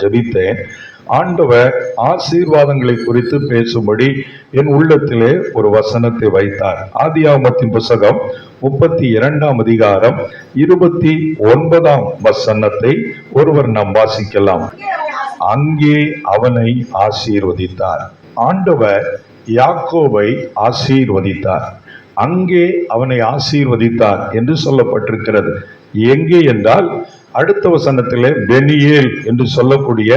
ஜெபித்தேன். ஆண்டவர் ஆசீர்வாதங்களை குறித்து பேசும்படி என் உள்ளத்திலே ஒரு வசனத்தை வைத்தார். ஆதியாமத்தின் புஸ்தகம் முப்பத்தி இரண்டாம் அதிகாரம் இருபத்தி ஒன்பதாம் வசனத்தை ஒருவர் நாம் வாசிக்கலாம். அங்கே அவனை ஆசீர்வதித்தார். ஆண்டவர் யாக்கோவை ஆசீர்வதித்தார். அங்கே அவனை ஆசீர்வதித்தார் என்று சொல்லப்பட்டிருக்கிறது. எங்கே என்றால் அடுத்த வசனத்திலே பெனியேல் என்று சொல்லக்கூடிய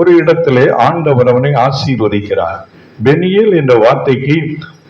ஒரு இடத்திலே ஆண்டவர் அவனை ஆசீர்வதிக்கிறார். பெனியேல் என்ற வார்த்தைக்கு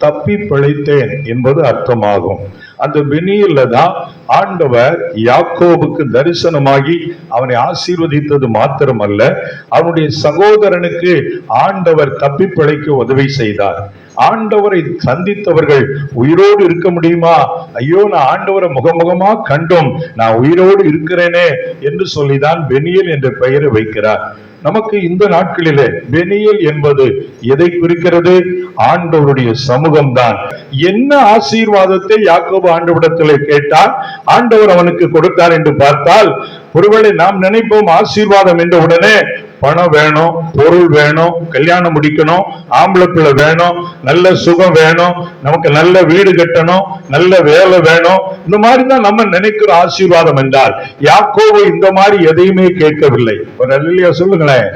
தப்பி பிழைத்தேன் என்பது அர்த்தமாகும். அந்த பெனியல்ல தான் ஆண்டவர் யாக்கோபுக்கு தரிசனமாகி அவனை ஆசீர்வதித்தது மாத்திரமல்ல அவனுடைய சகோதரனுக்கு ஆண்டவர் தப்பிப்பிழைக்க உதவி செய்தார். ஆண்டவரை சந்தித்தவர்கள் உயிரோடு இருக்க முடியுமா? ஐயோ நான் ஆண்டவரை முகமுகமா கண்டோம். நான் உயிரோடு இருக்கிறேனே என்று சொல்லிதான் பெனியல் என்ற பெயரை வைக்கிறார். நமக்கு இந்த நாட்களிலே பெனியல் என்பது எதை குறிக்கிறது? ஆண்டவருடைய சமூகம்தான். என்ன ஆசீர்வாதத்தை யாக்கோபு ஆண்டவிடத்திலே கேட்டார்? ஆண்டவர் அவனுக்கு கொடுத்தார் என்று பார்த்தால் ஒருவேளை நாம் நினைப்போம் ஆசீர்வாதம் என்ற உடனே பணம் வேணும் பொருள் வேணும் கல்யாணம் முடிக்கணும் ஆம்பளை பிள்ளை வேணும் நல்ல சுகம் வேணும் நமக்கு நல்ல வீடு கட்டணும் நல்ல வேலை வேணும். இந்த மாதிரி தான் நம்ம நினைக்கிற ஆசீர்வாதம் என்றால் யாக்கோவை இந்த மாதிரி எதையுமே கேட்கவில்லை. ஒரு சொல்லுங்களேன்.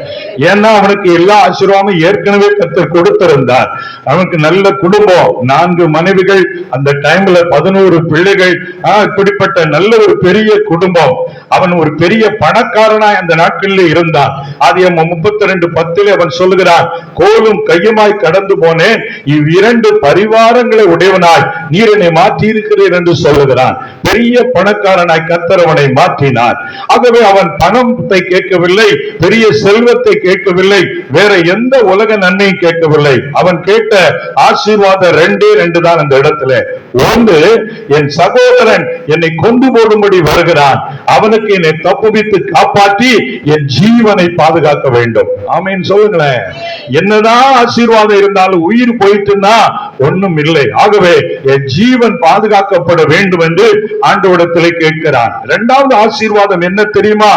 ஏன்னா அவனுக்கு எல்லா ஆசீர்வாதமும் ஏற்கனவே கத்தர் கொடுத்திருந்தார். அவனுக்கு நல்ல குடும்பம் நான்கு மனைவிகள் அந்த டைம்ல பதினோரு பிள்ளைகள் ஆஹ், இப்படிப்பட்ட நல்ல ஒரு பெரிய குடும்பம். அவன் ஒரு பெரிய பணக்காரனா அந்த நாட்களில் இருந்தான். காரியம் முப்பத்தி ரெண்டு பத்தில் அவன் சொல்லுகிறான் கோலும் கையுமாய் கடந்து போனேன். இவ்விரண்டு பரிவாரங்களை உடையவனாய் நீர் என்னை மாற்றி இருக்கிறீர் என்று சொல்லுகிறான். பெரிய பணக்காரனாய் கத்தரவனை மாற்றினார். ஆகவே அவன் பணத்தை கேட்கவில்லை பெரிய செல்வத்தை கேட்கவில்லை வேற எந்த உலக நன்மையும் கேட்கவில்லை. அவன் கேட்ட ஆசீர்வாதம் ரெண்டே ரெண்டு தான் அந்த இடத்துல. ஒன்று என் சகோதரன் என்னை கொண்டு போடும்படி வருகிறான். அவனுக்கு என்னை தப்புவித்து காப்பாற்றி என் ஜீவனை பாதுகாக்க வேண்டும். ஆமேன்னு சொல்லுங்களேன். என்னதான் ஆசீர்வாதம் இருந்தாலும் உயிர் போயிட்டுன்னா ஒண்ணும் இல்லை. ஆகவே என் ஜீவன் பாதுகாக்கப்பட வேண்டும் என்று ஆண்டவடத்திலே கேட்கிறான் இரண்டாவது ஆசீர்வாதம் என்ன தெரியுமா?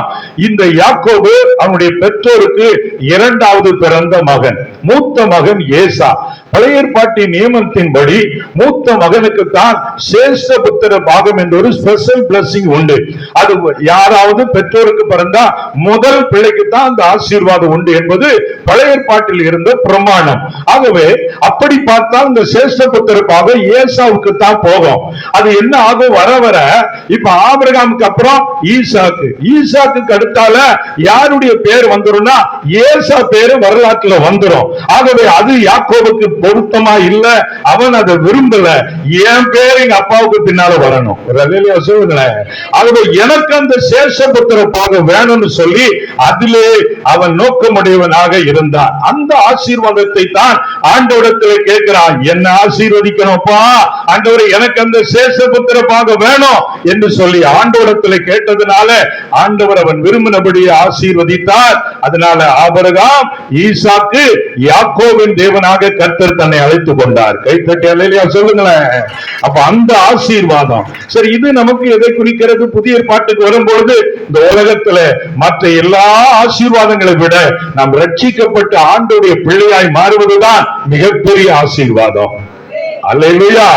இந்த யாக்கோபு அவனுடைய பெற்றோருக்கு இரண்டாவது பிறந்த மகன் மூத்த மகன் ஏசா. பழைய ஏற்பாட்டின் நியமனத்தின்படி மூத்த மகனுக்கு தான் சேஷ்ட புத்திர பாகம் என்ற ஒரு ஸ்பெஷல் பிளஸிங் உண்டு. அது யாராவது பெற்றோருக்கு பிறந்தா முதல் பிள்ளைக்கு தான் அந்த ஆசீர்வாதம் உண்டு என்பது பழைய ஏற்பாட்டில் இருந்த பிரமாணம். ஆகவே அப்படி பார்த்தால் இந்த சேஷ்ட புத்திர பாகம் ஏசாவுக்கு தான் போகும். அது என்ன ஆகும்? வர வர இப்ப ஆபிரகாமுக்கு அப்புறம் ஈசாக்கு. ஈசாக்கு அடுத்தால யாருடைய பேர் வந்துரும்னா ஏசா பேரு வரலாற்றுல வந்துரும். ஆகவே அது யாக்கோவுக்கு பொருத்தமா இல்ல அவன் அதை விரும்பல. என் பேர் எங்க அப்பாவுக்கு பின்னால வரணும். ஒரு சொல்லுங்களேன். ஆகவே எனக்கு அந்த சேஷபுத்திர பாகம் வேணும்னு சொல்லி அதிலே அவன் நோக்கமுடையவனாக இருந்தான். அந்த ஆசீர்வாதத்தை தான் ஆண்டவரத்தில் கேட்கிறான். என்ன ஆசீர்வதிக்கணும்ப்பா? ஆண்டவர் எனக்கு அந்த சேஷபுத்திர பாகம் வேணும் என்று சொல்லி ஆண்டவரத்தில் கேட்டதுனால ஆண்டவர் அவன் விரும்பினபடியே ஆசீர்வதித்தார். அதனால ஆபரகாம் ஈசாக்கு யாக்கோவின் தேவனாக கர்த்தர் தன்னை அழைத்துக் கொண்டார். கைத்தட்டி சொல்லுங்களேன். அப்ப அந்த ஆசீர்வாதம். சரி இது நமக்கு எதை குறிக்கிறது? புதிய பாட்டுக்கு வரும்பொழுது இந்த உலகத்துல மற்ற எல்லா ஆசீர்வாதங்களை விட நாம் ரட்சிக்கப்பட்டு ஆண்டுடைய பிள்ளையாய் மாறுவதுதான் மிகப்பெரிய ஆசீர்வாதம். அல்லையா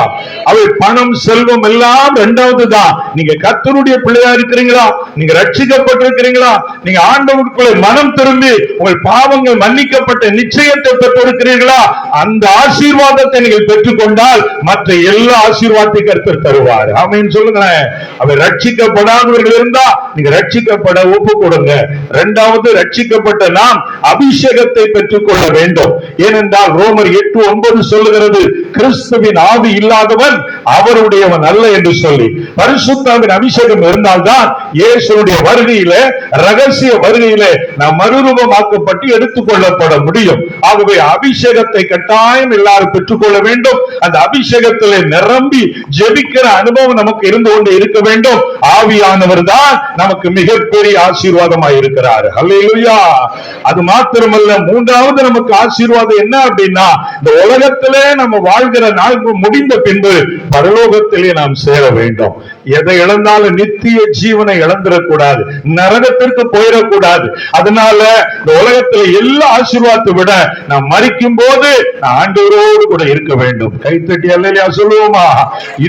அவை பணம் செல்வம் எல்லாம் ரெண்டாவது தான் நீங்க கத்தருடைய பிள்ளையா இருக்கிறீங்களா? நீங்க ரட்சிக்கப்பட்டிருக்கிறீங்களா? நீங்க ஆண்டவருக்குள்ள மனம் திரும்பி உங்கள் பாவங்கள் மன்னிக்கப்பட்ட நிச்சயத்தை பெற்றிருக்கிறீர்களா? அந்த ஆசீர்வாதத்தை நீங்கள் பெற்றுக்கொண்டால் மற்ற எல்லா ஆசீர்வாதத்தை கருத்தர் தருவார். ஆமென் சொல்லுங்களேன். அவை ரட்சிக்கப்படாதவர்கள் இருந்தா நீங்க ரட்சிக்கப்பட ஒப்பு கொடுங்க இரண்டாவது ரட்சிக்கப்பட்ட நாம் அபிஷேகத்தை பெற்றுக்கொள்ள வேண்டும். ஏனென்றால் ரோமர் எட்டு ஒன்பது சொல்லுகிறது கிறிஸ்துவின் ஆவி இல்லாதவன் அவருடையவன் அல்ல என்று சொல்லி. பரிசுத்தாவின் அபிஷேகம் இருந்தால்தான் இயேசுடைய வருகையில ரகசிய வருகையில நாம் மறுரூபமாக்கப்பட்டு எடுத்துக்கொள்ளப்பட முடியும். ஆகவே அபிஷேகத்தை கட்டாயம் எல்லாரும் பெற்றுக்கொள்ள வேண்டும். அந்த அபிஷேகத்திலே நிரம்பி ஜெபிக்கிற அனுபவம் நமக்கு இருந்து கொண்டு இருக்க வேண்டும். ஆவியானவர் தான் நமக்கு மிகப்பெரிய ஆசீர்வாதமாக இருக்கிறார். அல்லையா அது மாத்திரமல்ல மூன்றாவது நமக்கு ஆசீர்வாதம் என்ன அப்படின்னா இந்த உலகத்திலே நம்ம வாழ் வாழ்கிற நாள் முடிந்த பின்பு பரலோகத்திலே நாம் சேர வேண்டும். எதை இழந்தாலும் நித்திய ஜீவனை இழந்துடக்கூடாது. நரகத்திற்கு போயிடக்கூடாது. அதனால இந்த உலகத்துல எல்லா ஆசீர்வாதத்தை விட நாம் மறிக்கும் போது ஆண்டவரோடு கூட இருக்க வேண்டும். கைத்தட்டி அல்லையா சொல்லுவோமா?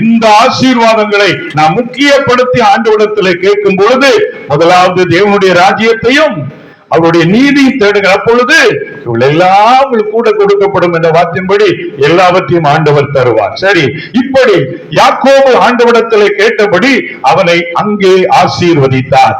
இந்த ஆசீர்வாதங்களை நாம் முக்கியப்படுத்தி ஆண்டவரிடத்துல கேட்கும் பொழுது முதலாவது தேவனுடைய ராஜ்யத்தையும் அவருடைய நீதி தேடுகிற பொழுது இவளெல்லாம் உங்களுக்கு கூட கொடுக்கப்படும் என்ற வார்த்தையின்படி எல்லாவற்றையும் ஆண்டவர் தருவார். சரி இப்படி யாக்கோபு ஆண்டவரிடத்திலே கேட்டபடி அவனை அங்கே ஆசீர்வதித்தார்.